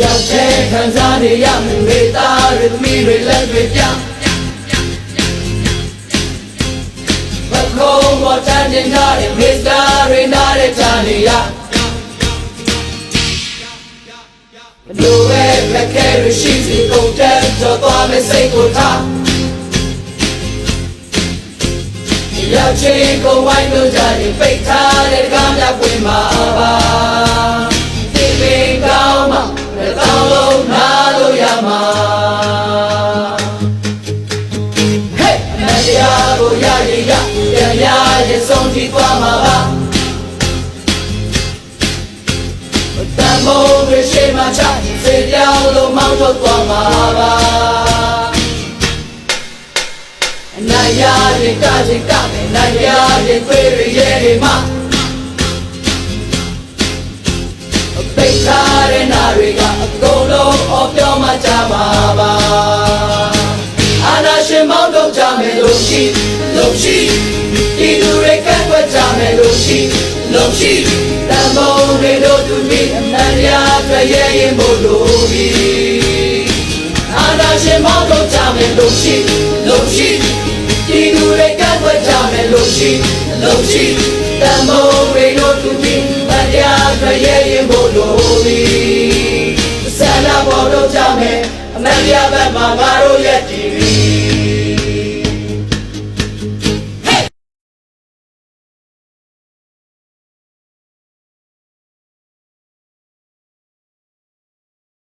ရောက်တဲ့ခံစားနေရမယ်မေတ္တာတွေသမီးတွေလက်တွေပြဘခုံးပေါ်တန်းတင်ထားတဲ့မေတ္တာတွေနားတဲ့ချာနေရဘလို့ပဲလက်ခဲရရှိစီကုန်တဲ့ကြောသွားမယ်စိတ်ကိုထားရောက်ချင်ကိုဝိုင်းလို့ကြရင်ပိတ်ထားတဲ့ကားများပွင့်မှာပါ ရရင်ဆုံးထိသွားမှာပါတန်မိုးတွေရှိမှချစေပြောင်းလို့မောင်းထုတ်သွားမှာပါအနိုင်ရရင်ကချင်ကမယ်နိုင်ရရင်သွေးရရဲတွေမှာပိတ်ထားတဲ့နာတွေကအကုန်လုံးအော်ပြောမှကြမှာပါ ရှိတန်ဖိုးတွေတို့သူမိအမှန်တရားတွေ့ရရင်မို့လို့ပြီအာနာရှင်မောင်းထုတ်ကြမယ်လို့ရှိလို့ရှိဒီသူတွေကန့်ကွက်ကြမယ်လို့ရှိလို့ရှိတန်ဖိုးတွေတို့သူမိအမှန်တရားတွေ့ရရင်မို့လို့ပြီဆန္ဒပေါ်တော့ကြမယ်အမှန်တရားဘက်မှာငါတို့ရဲ့ဒီက